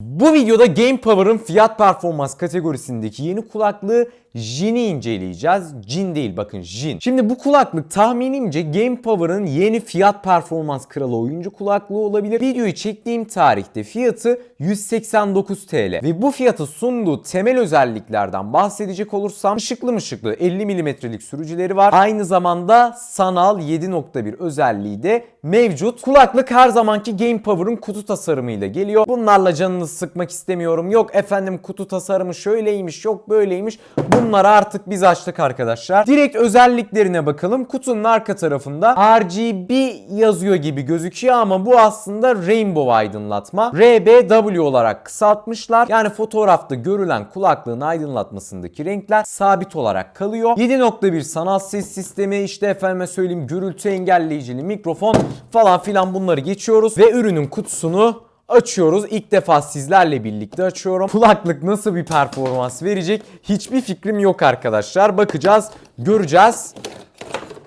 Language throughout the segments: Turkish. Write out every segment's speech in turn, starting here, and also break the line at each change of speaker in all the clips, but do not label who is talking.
Bu videoda Game Power'ın fiyat performans kategorisindeki yeni kulaklığı Jin'i inceleyeceğiz. Jin değil bakın Jin. Şimdi bu kulaklık tahminimce Game Power'ın yeni fiyat performans kralı oyuncu kulaklığı olabilir. Videoyu çektiğim tarihte fiyatı 189 TL ve bu fiyatı sunduğu temel özelliklerden bahsedecek olursam ışıklı mışıklı 50 mm'lik sürücüleri var. Aynı zamanda sanal 7.1 özelliği de mevcut. Kulaklık her zamanki Game Power'ın kutu tasarımıyla geliyor. Bunlarla canınızı sıkmak istemiyorum. Yok efendim kutu tasarımı şöyleymiş, yok böyleymiş. Bunları artık biz açtık arkadaşlar. Direkt özelliklerine bakalım. Kutunun arka tarafında RGB yazıyor gibi gözüküyor ama bu aslında Rainbow aydınlatma. RBW olarak kısaltmışlar. Yani fotoğrafta görülen kulaklığın aydınlatmasındaki renkler sabit olarak kalıyor. 7.1 sanal ses sistemi işte efendime söyleyeyim gürültü engelleyicili mikrofon falan filan bunları geçiyoruz ve ürünün kutusunu açıyoruz. İlk defa sizlerle birlikte açıyorum. Kulaklık nasıl bir performans verecek hiçbir fikrim yok arkadaşlar. Bakacağız, göreceğiz.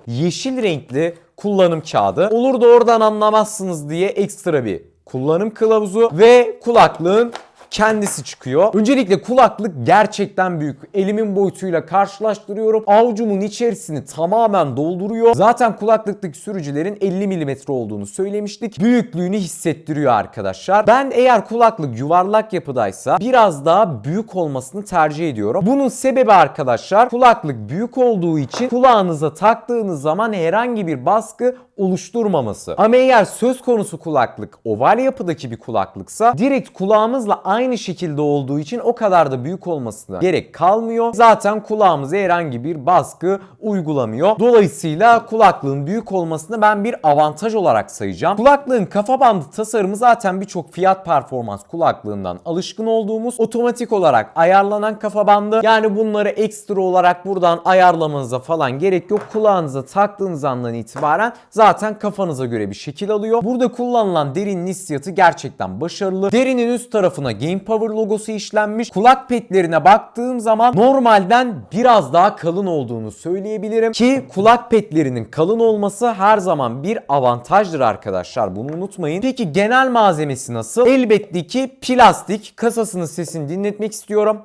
Yeşil renkli kullanım kağıdı. Olur da oradan anlamazsınız diye ekstra bir kullanım kılavuzu ve kulaklığın kendisi çıkıyor. Öncelikle kulaklık gerçekten büyük. Elimin boyutuyla karşılaştırıyorum. Avucumun içerisini tamamen dolduruyor. Zaten kulaklıktaki sürücülerin 50 mm olduğunu söylemiştik. Büyüklüğünü hissettiriyor arkadaşlar. Ben eğer kulaklık yuvarlak yapıdaysa biraz daha büyük olmasını tercih ediyorum. Bunun sebebi arkadaşlar kulaklık büyük olduğu için kulağınıza taktığınız zaman herhangi bir baskı oluşturmaması. Ama eğer söz konusu kulaklık oval yapıdaki bir kulaklıksa direkt kulağımızla aynı şekilde olduğu için o kadar da büyük olmasına gerek kalmıyor. Zaten kulağımıza herhangi bir baskı uygulamıyor. Dolayısıyla kulaklığın büyük olmasını ben bir avantaj olarak sayacağım. Kulaklığın kafa bandı tasarımı zaten birçok fiyat performans kulaklığından alışkın olduğumuz otomatik olarak ayarlanan kafa bandı. Yani bunları ekstra olarak buradan ayarlamanıza falan gerek yok. Kulağınıza taktığınız andan itibaren zaten kafanıza göre bir şekil alıyor. Burada kullanılan derinin hissiyatı gerçekten başarılı. Derinin üst tarafına Game Power logosu işlenmiş. Kulak petlerine baktığım zaman normalden biraz daha kalın olduğunu söyleyebilirim. Ki kulak petlerinin kalın olması her zaman bir avantajdır arkadaşlar. Bunu unutmayın. Peki genel malzemesi nasıl? Elbette ki plastik. Kasasının sesini dinletmek istiyorum.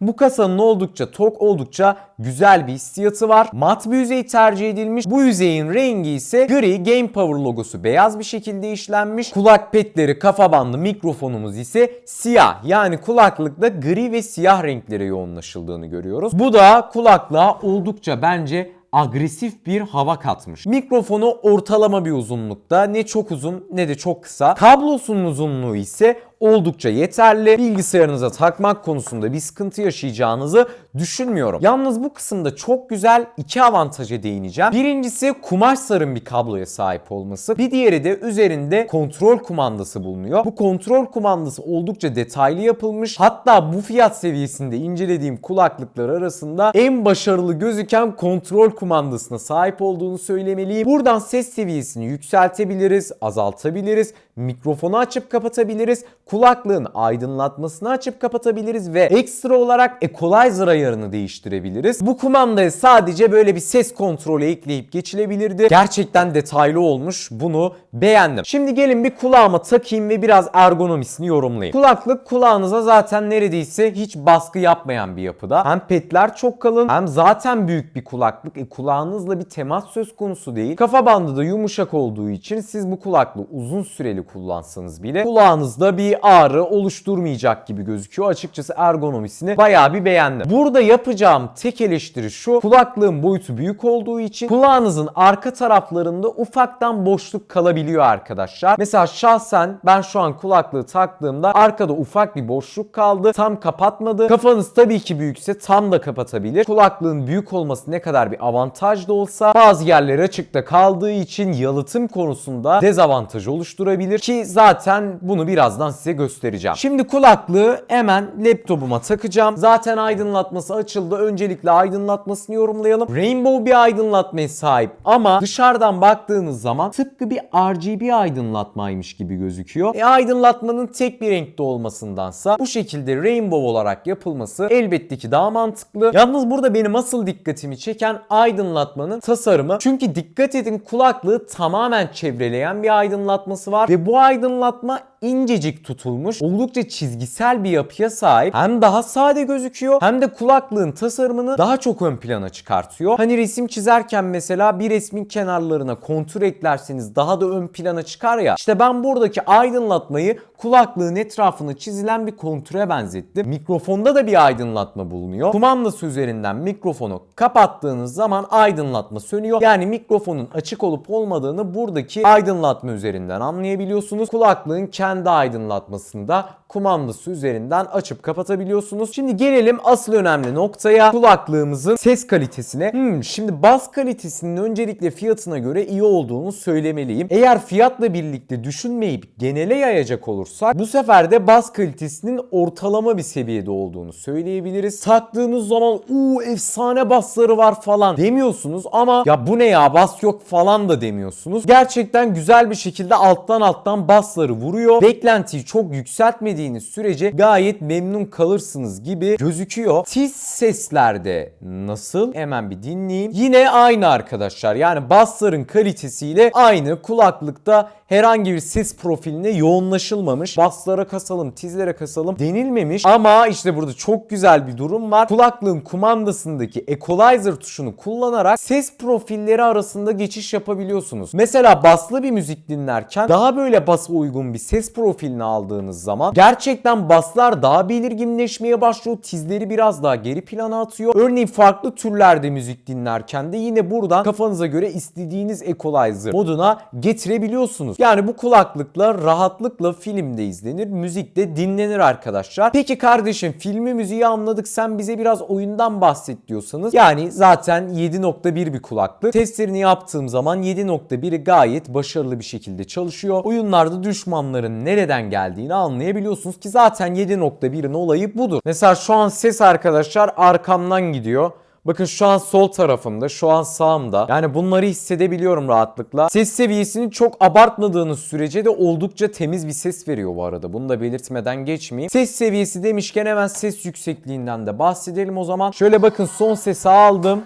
Bu kasanın oldukça tok, oldukça güzel bir hissiyatı var. Mat bir yüzey tercih edilmiş. Bu yüzeyin rengi ise gri Game Power logosu beyaz bir şekilde işlenmiş. Kulak petleri, kafa bandı, mikrofonumuz ise siyah. Yani kulaklıkta gri ve siyah renklere yoğunlaşıldığını görüyoruz. Bu da kulaklığa oldukça bence agresif bir hava katmış. Mikrofonu ortalama bir uzunlukta. Ne çok uzun ne de çok kısa. Kablosunun uzunluğu ise oldukça yeterli. Bilgisayarınıza takmak konusunda bir sıkıntı yaşayacağınızı düşünmüyorum. Yalnız bu kısımda çok güzel iki avantaja değineceğim. Birincisi kumaş sarım bir kabloya sahip olması. Bir diğeri de üzerinde kontrol kumandası bulunuyor. Bu kontrol kumandası oldukça detaylı yapılmış. Hatta bu fiyat seviyesinde incelediğim kulaklıklar arasında en başarılı gözüken kontrol kumandasına sahip olduğunu söylemeliyim. Buradan ses seviyesini yükseltebiliriz, azaltabiliriz, mikrofonu açıp kapatabiliriz, kulaklığın aydınlatmasını açıp kapatabiliriz ve ekstra olarak equalizer ayarını değiştirebiliriz. Bu kumandaya sadece böyle bir ses kontrolü ekleyip geçilebilirdi. Gerçekten detaylı olmuş. Bunu beğendim. Şimdi gelin bir kulağıma takayım ve biraz ergonomisini yorumlayayım. Kulaklık kulağınıza zaten neredeyse hiç baskı yapmayan bir yapıda. Hem petler çok kalın hem zaten büyük bir kulaklık. E, kulağınızla bir temas söz konusu değil. Kafa bandı da yumuşak olduğu için siz bu kulaklığı uzun süreli kullansanız bile kulağınızda bir ağrı oluşturmayacak gibi gözüküyor. Açıkçası ergonomisini bayağı bir beğendim. Burada yapacağım tek eleştiri şu. Kulaklığın boyutu büyük olduğu için kulağınızın arka taraflarında ufaktan boşluk kalabiliyor arkadaşlar. Mesela şahsen ben şu an kulaklığı taktığımda arkada ufak bir boşluk kaldı. Tam kapatmadı. Kafanız tabii ki büyükse tam da kapatabilir. Kulaklığın büyük olması ne kadar bir avantaj da olsa bazı yerler açıkta kaldığı için yalıtım konusunda dezavantaj oluşturabilir ki zaten bunu birazdan size göstereceğim. Şimdi kulaklığı hemen laptopuma takacağım. Zaten aydınlatması açıldı. Öncelikle aydınlatmasını yorumlayalım. Rainbow bir aydınlatmaya sahip ama dışarıdan baktığınız zaman tıpkı bir RGB aydınlatmaymış gibi gözüküyor. E aydınlatmanın tek bir renkte olmasındansa bu şekilde rainbow olarak yapılması elbette ki daha mantıklı. Yalnız burada benim asıl dikkatimi çeken aydınlatmanın tasarımı. Çünkü dikkat edin kulaklığı tamamen çevreleyen bir aydınlatması var ve bu aydınlatma incecik tutulmuş, oldukça çizgisel bir yapıya sahip. Hem daha sade gözüküyor hem de kulaklığın tasarımını daha çok ön plana çıkartıyor. Hani resim çizerken mesela bir resmin kenarlarına kontur eklerseniz daha da ön plana çıkar ya. İşte ben buradaki aydınlatmayı kulaklığın etrafına çizilen bir konture benzettim. Mikrofonda da bir aydınlatma bulunuyor. Kumandası üzerinden mikrofonu kapattığınız zaman aydınlatma sönüyor. Yani mikrofonun açık olup olmadığını buradaki aydınlatma üzerinden anlayabiliyorsunuz. Kulaklığın kendi aydınlatmasında kumandası üzerinden açıp kapatabiliyorsunuz. Şimdi gelelim asıl önemli noktaya kulaklığımızın ses kalitesine. Hmm, şimdi bas kalitesinin öncelikle fiyatına göre iyi olduğunu söylemeliyim. Eğer fiyatla birlikte düşünmeyip genele yayacak olursak bu sefer de bas kalitesinin ortalama bir seviyede olduğunu söyleyebiliriz. Taktığınız zaman uuu efsane basları var falan demiyorsunuz ama ya bu ne ya bas yok falan da demiyorsunuz. Gerçekten güzel bir şekilde alttan alttan basları vuruyor. Beklentiyi çok yükseltmediğiniz sürece gayet memnun kalırsınız gibi gözüküyor. Tiz seslerde nasıl? Hemen bir dinleyeyim. Yine aynı arkadaşlar. Yani basların kalitesiyle aynı kulaklıkta herhangi bir ses profiline yoğunlaşılmamış. Baslara kasalım, tizlere kasalım denilmemiş. Ama işte burada çok güzel bir durum var. Kulaklığın kumandasındaki equalizer tuşunu kullanarak ses profilleri arasında geçiş yapabiliyorsunuz. Mesela baslı bir müzik dinlerken daha böyle basa uygun bir ses profilini aldığınız zaman gerçekten baslar daha belirginleşmeye başlıyor. Tizleri biraz daha geri plana atıyor. Örneğin farklı türlerde müzik dinlerken de yine buradan kafanıza göre istediğiniz equalizer moduna getirebiliyorsunuz. Yani bu kulaklıkla rahatlıkla filmde izlenir, müzikte dinlenir arkadaşlar. Peki kardeşim filmi müziği anladık sen bize biraz oyundan bahset diyorsanız yani zaten 7.1 bir kulaklık. Testlerini yaptığım zaman 7.1'i gayet başarılı bir şekilde çalışıyor. Oyunlarda düşmanların nereden geldiğini anlayabiliyorsunuz ki zaten 7.1'in olayı budur. Mesela şu an ses arkadaşlar arkamdan gidiyor. Bakın şu an sol tarafımda, şu an sağımda. Yani bunları hissedebiliyorum rahatlıkla. Ses seviyesini çok abartmadığınız sürece de oldukça temiz bir ses veriyor bu arada. Bunu da belirtmeden geçmeyeyim. Ses seviyesi demişken hemen ses yüksekliğinden de bahsedelim o zaman. Şöyle bakın son sesi aldım.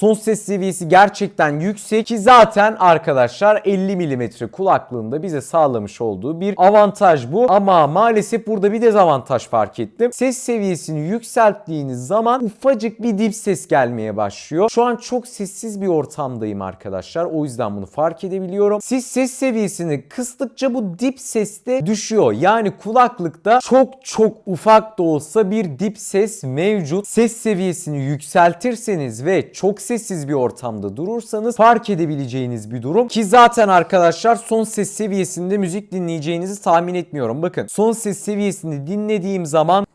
Son ses seviyesi gerçekten yüksek ki zaten arkadaşlar 50 mm kulaklığında bize sağlamış olduğu bir avantaj bu. Ama maalesef burada bir dezavantaj fark ettim. Ses seviyesini yükselttiğiniz zaman ufacık bir dip ses gelmeye başlıyor. Şu an çok sessiz bir ortamdayım arkadaşlar. O yüzden bunu fark edebiliyorum. Siz ses seviyesini kıstıkça bu dip ses de düşüyor. Yani kulaklıkta çok çok ufak da olsa bir dip ses mevcut. Ses seviyesini yükseltirseniz ve çok sessiz bir ortamda durursanız fark edebileceğiniz bir durum. Ki zaten arkadaşlar son ses seviyesinde müzik dinleyeceğinizi tahmin etmiyorum. Bakın son ses seviyesini dinlediğim zaman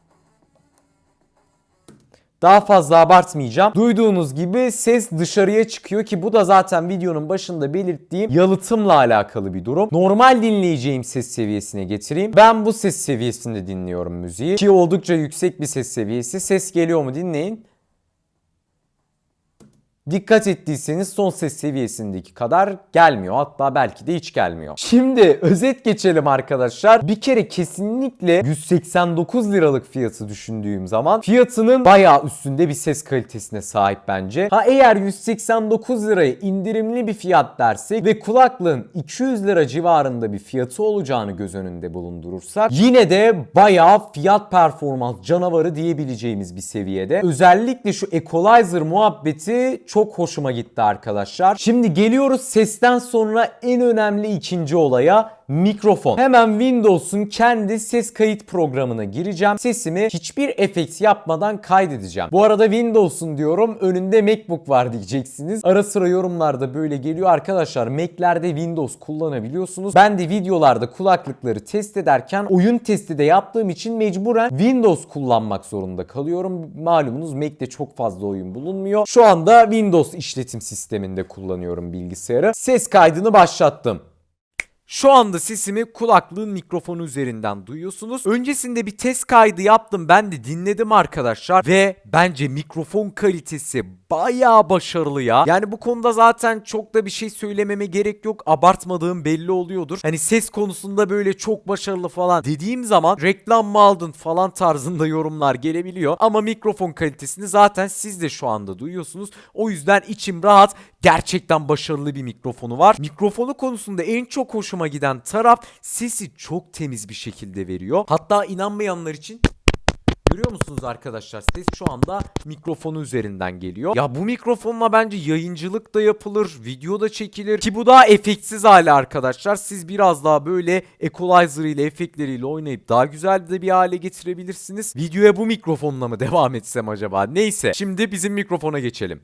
daha fazla abartmayacağım. Duyduğunuz gibi ses dışarıya çıkıyor ki bu da zaten videonun başında belirttiğim yalıtımla alakalı bir durum. Normal dinleyeceğim ses seviyesine getireyim. Ben bu ses seviyesinde dinliyorum müziği ki oldukça yüksek bir ses seviyesi. Ses geliyor mu dinleyin. Dikkat ettiyseniz son ses seviyesindeki kadar gelmiyor. Hatta belki de hiç gelmiyor. Şimdi özet geçelim arkadaşlar. Bir kere kesinlikle 189 liralık fiyatı düşündüğüm zaman fiyatının bayağı üstünde bir ses kalitesine sahip bence. Ha eğer 189 liraya indirimli bir fiyat dersek ve kulaklığın 200 lira civarında bir fiyatı olacağını göz önünde bulundurursak yine de bayağı fiyat performans canavarı diyebileceğimiz bir seviyede. Özellikle şu equalizer muhabbeti çok hoşuma gitti arkadaşlar. Şimdi geliyoruz sesten sonra en önemli ikinci olaya mikrofon. Hemen Windows'un kendi ses kayıt programına gireceğim. Sesimi hiçbir efekt yapmadan kaydedeceğim. Bu arada Windows'un diyorum önünde MacBook var diyeceksiniz. Ara sıra yorumlarda böyle geliyor arkadaşlar. Mac'lerde Windows kullanabiliyorsunuz. Ben de videolarda kulaklıkları test ederken oyun testi de yaptığım için mecburen Windows kullanmak zorunda kalıyorum. Malumunuz Mac'te çok fazla oyun bulunmuyor. Şu anda Windows işletim sisteminde kullanıyorum bilgisayarı. Ses kaydını başlattım. Şu anda sesimi kulaklığın mikrofonu üzerinden duyuyorsunuz. Öncesinde bir test kaydı yaptım. Ben de dinledim arkadaşlar ve bence mikrofon kalitesi bayağı başarılı ya. Yani bu konuda zaten çok da bir şey söylememe gerek yok. Abartmadığım belli oluyordur. Hani ses konusunda böyle çok başarılı falan dediğim zaman reklam mı aldın falan tarzında yorumlar gelebiliyor. Ama mikrofon kalitesini zaten siz de şu anda duyuyorsunuz. O yüzden içim rahat. Gerçekten başarılı bir mikrofonu var. Mikrofonu konusunda en çok hoşuma giden taraf sesi çok temiz bir şekilde veriyor. Hatta inanmayanlar için Görüyor musunuz arkadaşlar? Ses şu anda mikrofonu üzerinden geliyor. Ya bu mikrofonla bence yayıncılık da yapılır, video da çekilir. Ki bu daha efektsiz hali arkadaşlar. Siz biraz daha böyle equalizer ile efektleriyle oynayıp daha güzel de bir hale getirebilirsiniz. Videoya bu mikrofonla mı devam etsem acaba? Neyse. Şimdi bizim mikrofona geçelim.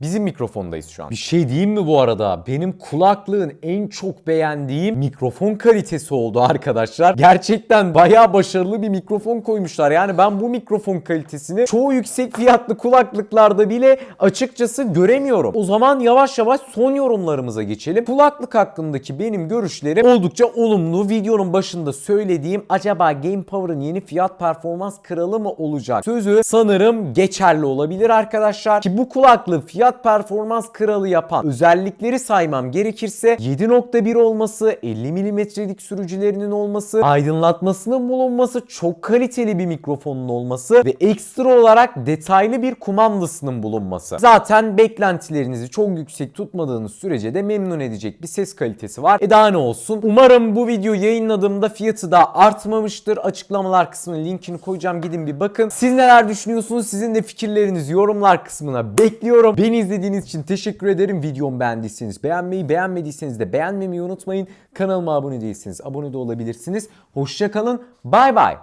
Bizim mikrofondayız şu an. Bir şey diyeyim mi bu arada? Benim kulaklığın en çok beğendiğim mikrofon kalitesi oldu arkadaşlar. Gerçekten bayağı başarılı bir mikrofon koymuşlar. Yani ben bu mikrofon kalitesini çoğu yüksek fiyatlı kulaklıklarda bile açıkçası göremiyorum. O zaman yavaş yavaş son yorumlarımıza geçelim. Kulaklık hakkındaki benim görüşlerim oldukça olumlu. Videonun başında söylediğim acaba Game Power'ın yeni fiyat performans kralı mı olacak? Sözü sanırım geçerli olabilir arkadaşlar. Ki bu kulaklığı fiyat performans kralı yapan özellikleri saymam gerekirse 7.1 olması, 50 milimetrelik sürücülerinin olması, aydınlatmasının bulunması, çok kaliteli bir mikrofonun olması ve ekstra olarak detaylı bir kumandasının bulunması. Zaten beklentilerinizi çok yüksek tutmadığınız sürece de memnun edecek bir ses kalitesi var. E daha ne olsun? Umarım bu video yayınladığımda fiyatı da artmamıştır. Açıklamalar kısmına linkini koyacağım. Gidin bir bakın. Siz neler düşünüyorsunuz? Sizin de fikirlerinizi yorumlar kısmına bekliyorum. Beni izlediğiniz için teşekkür ederim. Videomu beğendiyseniz beğenmeyi, beğenmediyseniz de beğenmemeyi unutmayın. Kanalıma abone değilseniz abone de olabilirsiniz. Hoşçakalın. Bay bay.